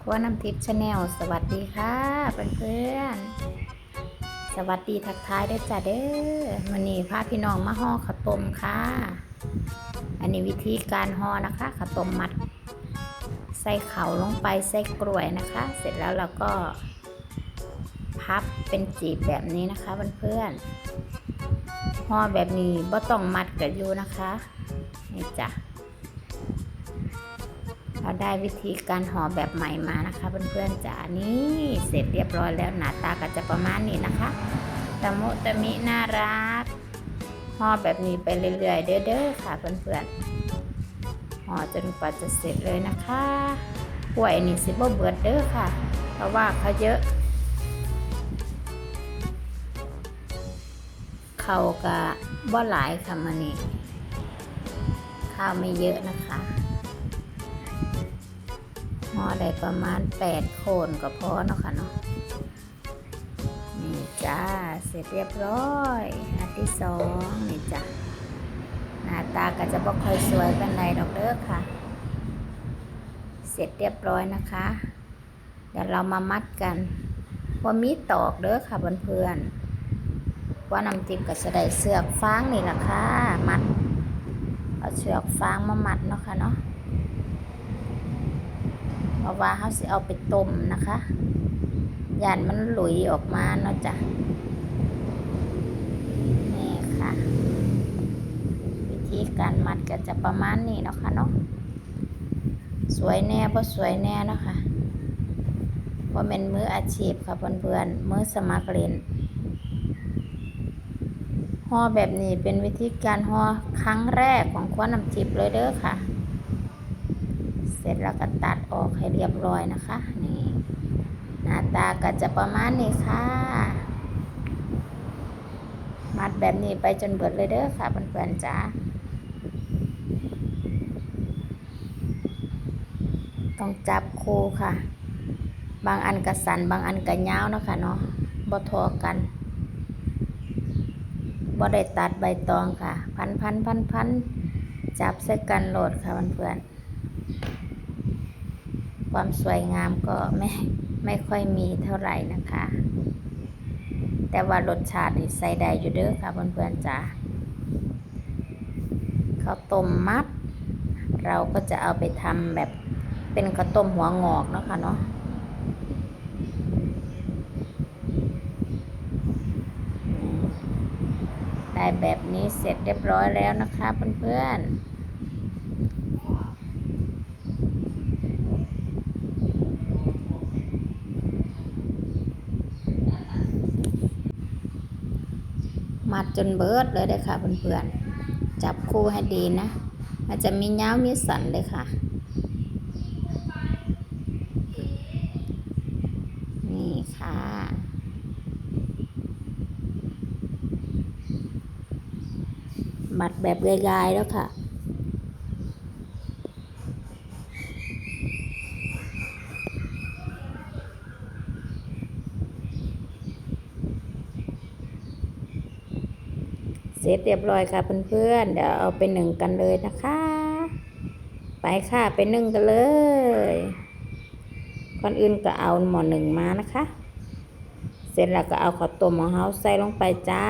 ครัวน้ำทิพย์ชาแนลสวัสดีค่ะเพื่อนๆสวัสดีทักทายได้จ้าเด้อวันนี้พาพี่น้องมาห่อข้าวต้มค่ะ อันนี้วิธีการห่อนะคะข้าวต้มมัด ใส่เข่าลงไปใส่กล้วยนะคะ เสร็จแล้วเราก็ พับเป็นจีบแบบนี้นะคะเพื่อนๆห่อแบบนี้บ่ต้องมัดกับอยู่นะคะนี่จ้ะ เราได้วิธีการห่อแบบใหม่มานะคะเพื่อนๆจ๋านี่เสร็จเรียบร้อยแล้วหน้าตาก็จะประมาณนี้นะคะตะมุตะมิน่ารักห่อแบบนี้ไปเรื่อยๆ เด้อๆค่ะเพื่อนๆห่อจนกว่าจะเสร็จเลยนะคะป่วยนี่สิบ่เบิดเด้อค่ะ เพราะว่าเขาเยอะ เขากะบ่หลายค่ะมันนี่ข้าวไม่เยอะนะคะ หอได้ประมาณ8โคนก็พอเนาะค่ะเนาะนี่จ้าเสร็จเรียบร้อยอันที่สองนี่จ้าหน้าตาก็จะบ่ค่อยสวยเป็นไรดอกเด้อค่ะ เสร็จเรียบร้อยนะคะ เดี๋ยวเรามามัดกันว่ามีตอกเด้อค่ะเพื่อนๆว่าน้ำจิ้มก็จะได้เสือกฟางนี่แหละค่ะ มัดเอาเชือกฟางมามัดเนาะค่ะเนาะ เพราะว่าเขาสิเอาไปต้มนะคะยานมันหลุยออกมาเนาะจ้ะนี่ค่ะ วิธีการมัดก็จะประมาณนี้เนาะค่ะเนาะสวยแน่เพราะสวยแน่เนาะค่ะเพราะเป็นมืออาชีพค่ะเพื่อนๆมือสมัครเล่นห่อแบบนี้เป็นวิธีการห่อครั้งแรกของคว้าน้ำจิบเลยเด้อค่ะ เสร็จแล้วก็ตัดออกให้เรียบร้อยนะคะ นี่หน้าตาก็จะประมาณนี้ค่ะ มัดแบบนี้ไปจนเบิดเลยเด้อค่ะเพื่อนๆจ้าต้องจับคู่ค่ะ บางอันกระสันบางอันกระยาวเนาะค่ะเนาะบ่ทอกันบ่ได้ตัดใบตองค่ะ พันพันพันพันจับใส่กันโหลดค่ะเพื่อนๆ ความสวยงามก็ไม่ไม่ค่อยมีเท่าไหร่นะคะ แต่ว่ารสชาติใส่ได้อยู่เด้อค่ะเพื่อนๆจ้าข้าวต้มมัด เราก็จะเอาไปทำแบบเป็นข้าวต้มหัวงอกเนาะค่ะเนาะได้แบบนี้เสร็จเรียบร้อยแล้วนะคะเพื่อนๆ มัดจนเบิดเลยเด้ค่ะเพื่อนๆจับคู่ให้ดีนะ มันจะมีเงามีสันเลยค่ะนี่ค่ะมัดแบบยายๆแล้วค่ะ เสร็จเรียบร้อยค่ะเพื่อนๆเดี๋ยวเอาไปหนึ่งกันเลยนะคะ ไปค่ะไปนึ่งกันเลยก่อนอื่นก็เอาหมอหนึ่งมานะคะ เสร็จแล้วก็เอาข้าวต้มของเราใส่ลงไปจ้า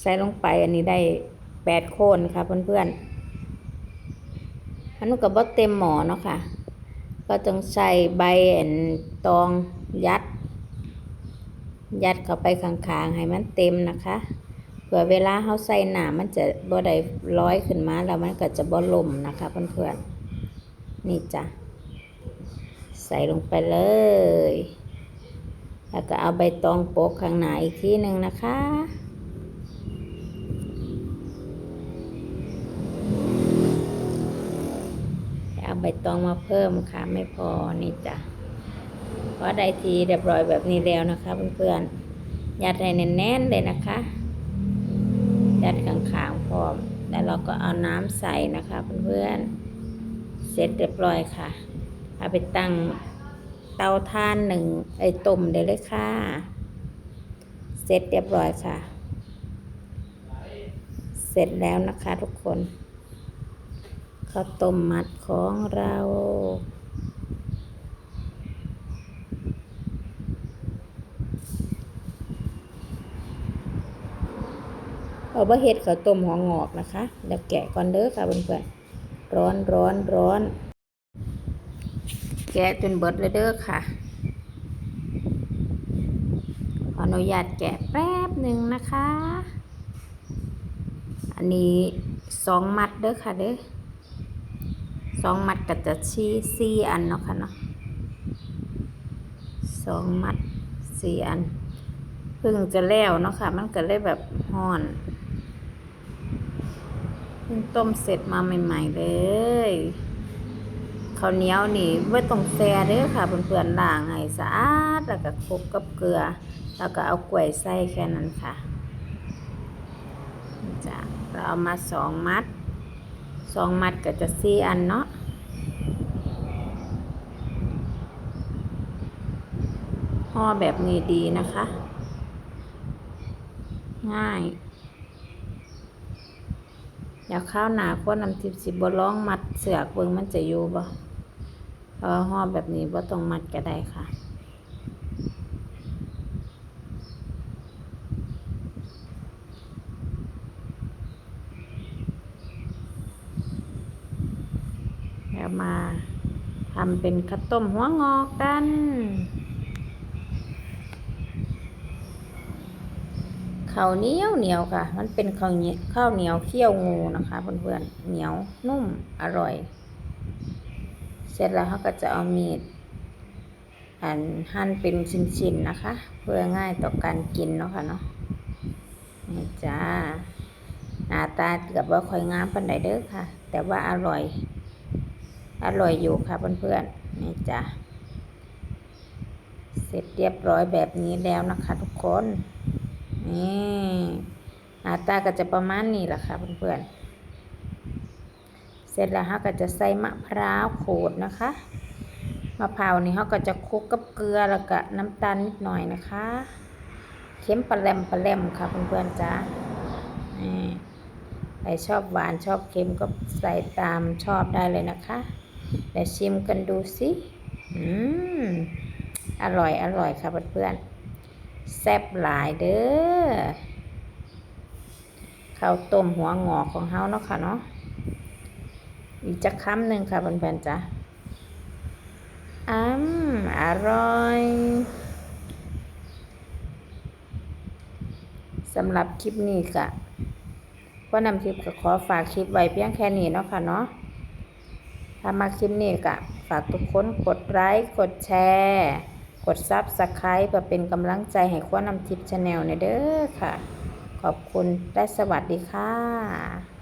ใส่ลงไปอันนี้ได้แปดโคนค่ะเพื่อนๆอันนู้นก็บ่เต็มหมอเนาะค่ะ ก็ต้องใส่ใบอันตองยัด ยัดเข้าไปข้างๆให้มันเต็มนะคะเผื่อเวลาเขาใส่หนามันจะบ่ได้ร้อยขึ้นมาแล้วมันก็จะบ่ล่มนะคะเพื่อนๆนี่จ้ะใส่ลงไปเลย แล้วก็เอาใบตองโปกข้างหน้าอีกทีหนึ่งนะคะเอาใบตองมาเพิ่มค่ะไม่พอนี่จ้ะ พอได้ทีเรียบร้อยแบบนี้แล้วนะคะเพื่อนๆยัดให้แน่นๆเลยนะคะยัดข้างๆพร้อม แล้วเราก็เอาน้ำใส่นะคะเพื่อนๆเสร็จเรียบร้อยค่ะ เอาไปตั้งเตาท่านหนึ่งไอ้ต้มได้เลยค่ะ เสร็จเรียบร้อยค่ะ เสร็จแล้วนะคะทุกคนข้าวต้มมัดของเรา เอาบะเห็ดข้าวต้มหัวงอกนะคะ เดี๋ยวแกะก่อนเด้อค่ะเพื่อนๆร้อนร้อนร้อน แกะจนเบิดเลยเด้อค่ะ ขออนุญาตแกะแป๊บหนึ่งนะคะ อันนี้สองมัดเด้อค่ะเด้อสองมัดก็จะชี้สี่อันเนาะค่ะเนาะสองมัดสี่อันเพิ่งจะแล้วเนาะค่ะ มันก็เลยแบบห่อน พิ่งต้มเสร็จมาใหม่ ๆ เลยข้าวเหนียวนี่ไว้ตรงแซ่เด้อค่ะเพื่อนๆล้างให้สะอาดแล้วก็คลุกกับเกลือ แล้วก็เอากล้วยใส่แค่นั้นค่ะจ้ะเราเอามาสองมัดสองมัดก็จะสี่อันเนาะห่อแบบนี้ดีนะคะ ง่าย อยาข้าวหนาข้นน้ำทิพสิบ่ร้องมัดเสือกเบิงมันจะอยู่บ่เออห่อแบบนี้บ่ต้องมัดก็ได้ค่ะแล้วมาทำเป็นข้าวต้มหัวงอกกัน ข้าวเหนียวเหนียวค่ะ มันเป็นข้าวเหนียวข้าวเหนียวเคี่ยวงูนะคะเพื่อนๆเหนียวนุ่มอร่อย เสร็จแล้วเขาก็จะเอามีดอันหั่นเป็นชิ้นๆนะคะ เพื่อง่ายต่อการกินเนาะค่ะเนาะนี่จ้าหน้าตาเกือบว่าค่อยงามปันไดเด้อค่ะ แต่ว่าอร่อย อร่อยอยู่ค่ะเพื่อนๆนี่จ้าเสร็จเรียบร้อยแบบนี้แล้วนะคะทุกคน นี่หน้าตาก็จะประมาณนี้แหละค่ะเพื่อนๆ เสร็จแล้วเราก็จะใส่มะพร้าวขูดนะคะ มะพร้าวนี่เขาก็จะคลุกกับเกลือแล้วก็น้ำตาลนิดหน่อยนะคะ เค็มปลาแรมปลาแรมค่ะเพื่อนๆจ้านี่ใครชอบหวานชอบเค็มก็ใส่ตามชอบได้เลยนะคะเดี๋ยวชิมกันดูสิ อืม อร่อยอร่อยค่ะเพื่อนๆ แซ่บหลายเด้อข้าวต้มหัวงอกของเฮาเนาะค่ะเนาะอีกจะคำหนึ่งค่ะเพื่อนๆจ้ะอืมอร่อยสำหรับคลิปนี้ก็ว่านำคลิปก็ขอฝากคลิปไว้เพียงแค่นี้เนาะค่ะเนาะถ้ามาคลิปนี้ก็ฝากทุกคนกดไลค์กดแชร์ กดซับสไครป์เพื่อเป็นกำลังใจให้คว้านำทิพย์ชาแนลในเด้อค่ะ ขอบคุณและสวัสดีค่ะ